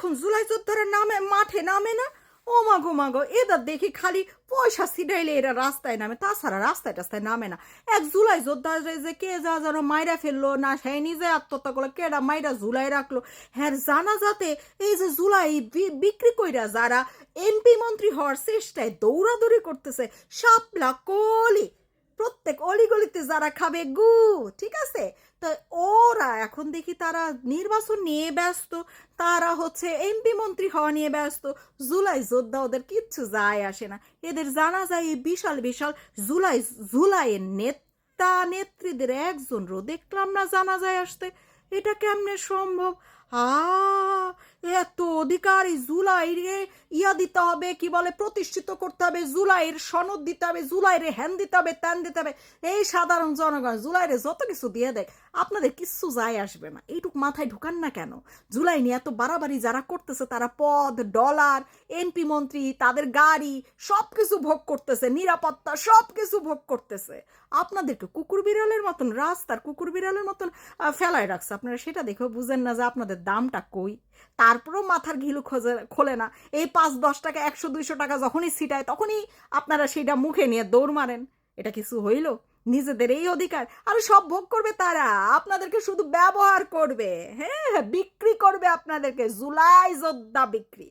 এখন জুলাই যোদ্ধারা নামে মাঠে নামে না? ও মাগো মাগো এদের দেখি খালি পয়সা ছিটাইলে এরা রাস্তায় নামে, তাছাড়া রাস্তায় টাস্তায় নামে না। এক জুলাই যোদ্ধা যে কে যা যেন মাইরা ফেলল, না সে নিজে আত্মহত্যা করল, কেডা মাইরা জুলাই রাখল? হ্যাঁ জানা যাতে এই যে জুলাই বিক্রি কইরা যারা এমপি মন্ত্রী হওয়ার চেষ্টায় দৌড়াদৌড়ি করতেছে শাপলা কলি। প্রত্যেক অলিগলিতে যারা খাবে, গু, ঠিক আছে? তো ওরা এখন দেখি তারা নির্বাচন নিয়ে ব্যস্ত, তারা হচ্ছে এমপি মন্ত্রী হওয়া নিয়ে ব্যস্ত, জুলাই যোদ্ধা ওদের কিচ্ছু যায় আসে না। এদের জানা যায় এই বিশাল বিশাল জুলাই, জুলাইয়ের নেতা নেত্রীদের একজনরও দেখলাম না জানা যায় আসতে। এটা কেমনে সম্ভব? আ এত অধিকার এই জুলাইরে ইয়া দিতে হবে, কি বলে, প্রতিষ্ঠিত করতে হবে, জুলাইয়ের সনদ দিতে হবে জুলাইরে হ্যান দিতে হবে ত্যান দিতে হবে। এই সাধারণ জনগণ জুলাইরে যত কিছু দিয়ে দেয় আপনাদের কিচ্ছু যায় আসবে না। এইটুক মাথায় ঢুকান না কেন? জুলাই নিয়ে এত বাড়াবাড়ি যারা করতেছে, তারা পদ, ডলার এমপি মন্ত্রী, তাদের গাড়ি সব কিছু ভোগ করতেছে, নিরাপত্তা সব কিছু ভোগ করতেছে। আপনাদেরকে কুকুর বিড়ালের মতন, রাস্তার কুকুর বিড়ালের মতন ফেলায় রাখছে। আপনারা সেটা দেখেও বুঝেন না যে আপনাদের দামটা কই? তারপরেও মাথার ঘিলু খোঁজে খোলে না। এই পাঁচ দশ টাকা একশো দুইশো টাকা যখনই ছিটায় তখনই আপনারা সেটা মুখে নিয়ে দৌড় মারেন। এটা কিছু হইল? নিজেদের এই অধিকার। আর সব ভোগ করবে তারা। আপনাদেরকে শুধু ব্যবহার করবে। হ্যাঁ হ্যাঁ, বিক্রি করবে আপনাদেরকে। জুলাই যোদ্ধা বিক্রি।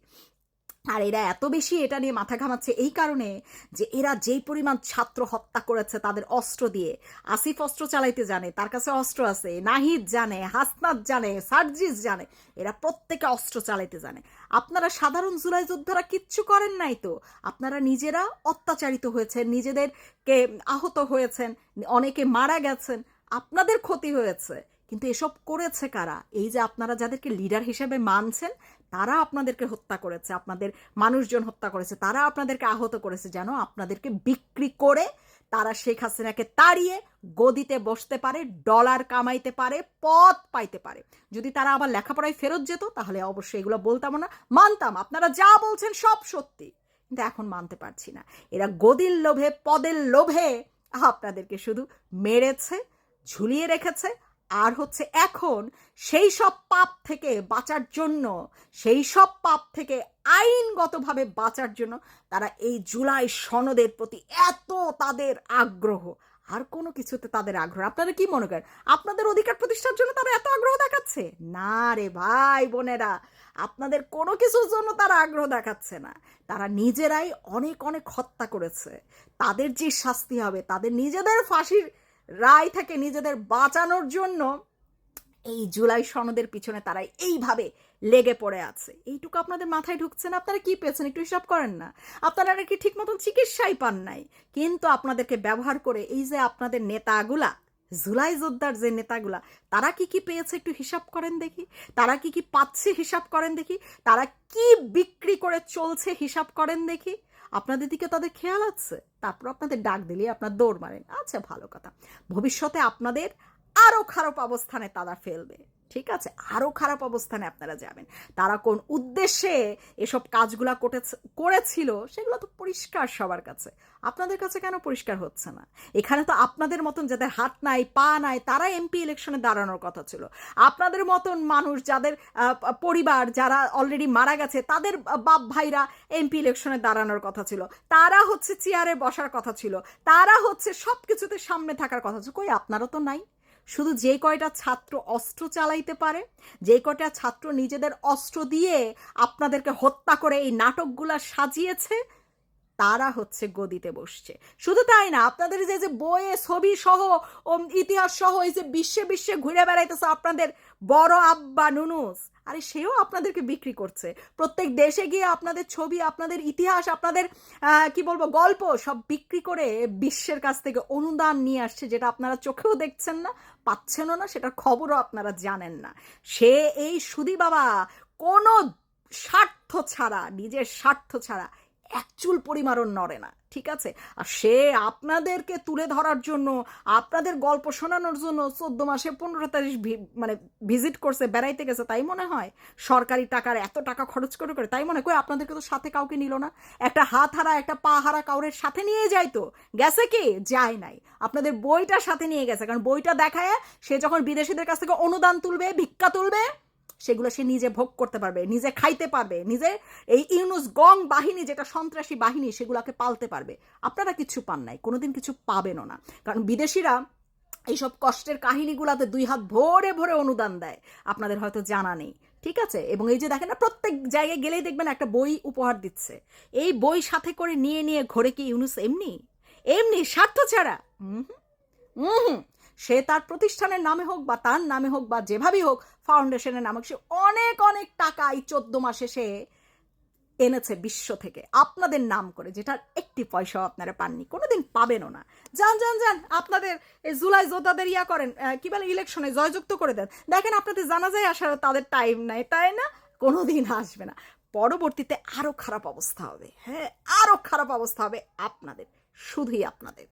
আর এরা এত বেশি এটা নিয়ে মাথা ঘামাচ্ছে এই কারণে যে এরা যেই পরিমাণ ছাত্র হত্যা করেছে তাদের অস্ত্র দিয়ে। আসিফ অস্ত্র চালাইতে জানে, তার কাছে অস্ত্র আছে, নাহিদ জানে, হাসনাত জানে, সার্জিস জানে, এরা প্রত্যেকে অস্ত্র চালাইতে জানে। আপনারা সাধারণ জুলাই যোদ্ধারা কিচ্ছু করেন নাই তো? আপনারা নিজেরা অত্যাচারিত হয়েছেন, নিজেদেরকে আহত হয়েছেন, অনেকে মারা গেছেন, আপনাদের ক্ষতি হয়েছে। কিন্তু এসব করেছে কারা? এই যে আপনারা যাদেরকে লিডার হিসেবে মানছেন, তারা আপনাদেরকে হত্যা করেছে, আপনাদের মানুষজন হত্যা করেছে, তারা আপনাদেরকে আহত করেছে যেন আপনাদেরকে বিক্রি করে তারা শেখ হাসিনাকে তাড়িয়ে গদিতে বসতে পারে ডলার কামাইতে পারে, পথ পাইতে পারে। যদি তারা আবার লেখাপড়ায় ফেরত যেত, তাহলে অবশ্যই এগুলো বলতাম না, মানতাম। আপনারা যা বলছেন সব সত্যি, কিন্তু এখন মানতে পারছি না। এরা গদির লোভে, পদের লোভে আপনাদেরকে শুধু মেরেছে, ঝুলিয়ে রেখেছে আর হচ্ছে এখন সেই সব পাপ থেকে বাঁচার জন্য, সেই সব পাপ থেকে আইনগতভাবে বাঁচার জন্য তারা এই জুলাই সনদের প্রতি এত তাদের আগ্রহ। আর কোনো কিছুতে তাদের আগ্রহ আপনারা কি মনে করেন? আপনাদের অধিকার প্রতিষ্ঠার জন্য তারা এত আগ্রহ দেখাচ্ছে? না রে ভাই বোনেরা, আপনাদের কোনো কিছুর জন্য তারা আগ্রহ দেখাচ্ছে না। তারা নিজেরাই অনেক অনেক হত্যা করেছে। তাদের যে শাস্তি হবে, তাদের নিজেদের ফাঁসির রায় থেকে নিজেদের বাঁচানোর জন্য এই জুলাই সনদের পিছনে তারা এইভাবে লেগে পড়ে আছে। এইটুকু আপনাদের মাথায় ঢুকছে না? আপনারা কি পেয়েছেন? একটু হিসাব করেন না। আপনারা কি ঠিক মতন চিকিৎসাই পান নাই? কিন্তু আপনাদেরকে ব্যবহার করে এই যে আপনাদের নেতাগুলা, জুলাই যোদ্ধার যে নেতাগুলা, তারা কি কি পেয়েছে একটু হিসাব করেন দেখি? তারা কি কি পাচ্ছে হিসাব করেন দেখি? তারা কি বিক্রি করে চলছে হিসাব করেন দেখি? আপনাদের দিকে তাদের খেয়াল আছে। তারপর আপনাদের ডাক দিলে আপনার দৌড় মারেন। আচ্ছা ভালো কথা। ভবিষ্যতে আপনাদের আরও খারাপ অবস্থানে তারা ফেলবে। ঠিক আছে? আরও খারাপ অবস্থানে আপনারা যাবেন। তারা কোন উদ্দেশ্যে এসব কাজগুলা করেছে- করেছিল, সেগুলো তো পরিষ্কার সবার কাছে। আপনাদের কাছে কেন পরিষ্কার হচ্ছে না? এখানে তো আপনাদের মতন যাদের হাত নাই, পা নাই তারা এমপি ইলেকশনে দাঁড়ানোর কথা ছিল। আপনাদের মতন মানুষ যাদের পরিবার যারা অলরেডি মারা গেছে, তাদের বাপ ভাইরা এমপি ইলেকশনে দাঁড়ানোর কথা ছিল। তারা হচ্ছে চেয়ারে বসার কথা ছিল। তারা হচ্ছে সব কিছুতে সামনে থাকার কথা ছিল। কই আপনারও তো নাই। শুধু যে কয়টা ছাত্র অস্ত্র চালাইতে পারে, যে কয়টা ছাত্র নিজেদের অস্ত্র দিয়ে আপনাদেরকে হত্যা করে এই নাটকগুলা সাজিয়েছে তারা হচ্ছে গদিতে বসছে। শুধু তাই না, আপনাদের যে যে বইয়ে ছবি সহ ইতিহাস সহ এই যে বিশ্বে বিশ্বে ঘুরে বেড়াইতেছে আপনাদের বড় আব্বা নুনুস, আরে সেও আপনাদেরকে বিক্রি করছে। প্রত্যেক দেশে গিয়ে আপনাদের ছবি, আপনাদের ইতিহাস, আপনাদের কি বলব, গল্প সব বিক্রি করে বিশ্বের কাছ থেকে অনুদান নিয়ে আসছে, যেটা আপনারা চোখেও দেখছেন না, পাচ্ছেনও না, সেটার খবরও আপনারা জানেন না। সে এই সুদি বাবা কোনো স্বার্থ ছাড়া, নিজের স্বার্থ ছাড়া এক চুল পরিমাণও নড়ে না, ঠিক আছে? আর সে আপনাদেরকে তুলে ধরার জন্য, আপনাদের গল্প শোনানোর জন্য চোদ্দ মাসে পনেরো তারিখ মানে ভিজিট করছে, বেড়াইতে গেছে, তাই মনে হয়? সরকারি টাকার এত টাকা খরচ করে করে, তাই মনে হয়? আপনাদেরকে তো সাথে কাউকে নিল না। একটা হাত হারা, একটা পা হারা কাউরের সাথে নিয়ে যায় তো? গেছে কি? যায় নাই। আপনাদের বইটা সাথে নিয়ে গেছে, কারণ বইটা দেখায় সে যখন বিদেশিদের কাছ থেকে অনুদান তুলবে, ভিক্ষা তুলবে সেগুলো সে নিজে ভোগ করতে পারবে, নিজে খাইতে পারবে, নিজে এই ইউনুস গং বাহিনী যেটা সন্ত্রাসী বাহিনী সেগুলোকে পালতে পারবে। আপনারা কিছু পান নাই, কোনোদিন কিছু পাবেনও না। কারণ বিদেশিরা এইসব কষ্টের কাহিনীগুলোতে দুই হাত ভরে ভরে অনুদান দেয়, আপনাদের হয়তো জানা নেই, ঠিক আছে? এবং এই যে দেখেন না, প্রত্যেক জায়গায় গেলেই দেখবেন একটা বই উপহার দিচ্ছে। এই বই সাথে করে নিয়ে নিয়ে ঘোরে কি ইউনুস এমনি? এমনি, স্বার্থ ছাড়া। হুম হুম। সে তার প্রতিষ্ঠানের নামে হোক বা তার নামে হোক বা যেভাবেই হোক, ফাউন্ডেশনের নামে সে অনেক অনেক টাকা এই চোদ্দ মাসে সে এনেছে বিশ্ব থেকে। আপনাদের নাম করে, যেটার একটি পয়সাও আপনারা পাননি, কোনোদিন পাবেনও না। যান যান যান, আপনাদের এই জুলাই যোদ্ধাদের ইয়া করেন কি বলে ইলেকশনে জয়যুক্ত করে দেন। দেখেন আপনাদের জানা যায় আসার তাদের টাইম নাই, তাই না? কোনোদিন আসবে না। পরবর্তীতে আরও খারাপ অবস্থা হবে হ্যাঁ আরও খারাপ অবস্থা হবে আপনাদের, শুধুই আপনাদের।